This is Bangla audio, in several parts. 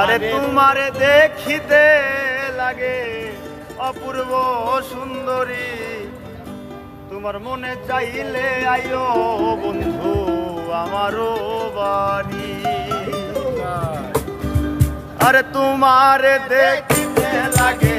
আরে তোমারে দেখিতে লাগে অপূর্ব সুন্দরী। তোমার মনে চাইলে আইও বন্ধু আমারও বাড়ি। আরে তোমারে দেখিতে লাগে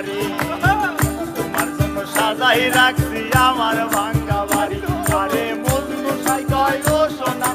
বাড়ি। তোমার জন্য সাজাই রাখছি আমার ভাঙ্গা বাড়ি। আরে মজনু সাই কয় সোনা?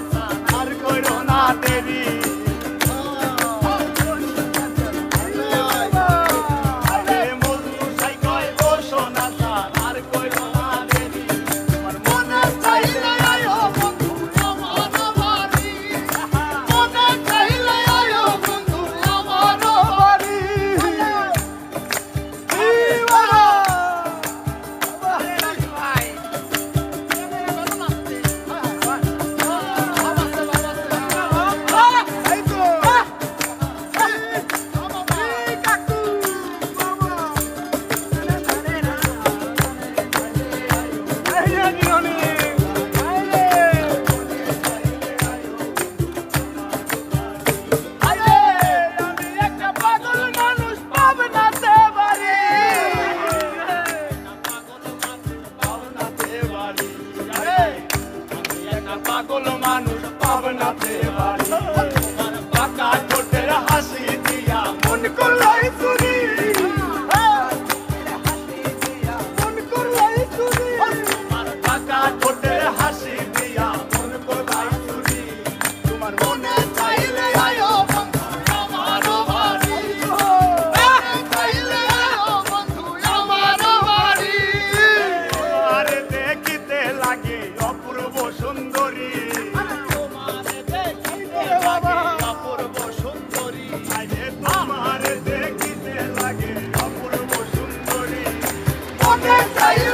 cadeia. voten traidores.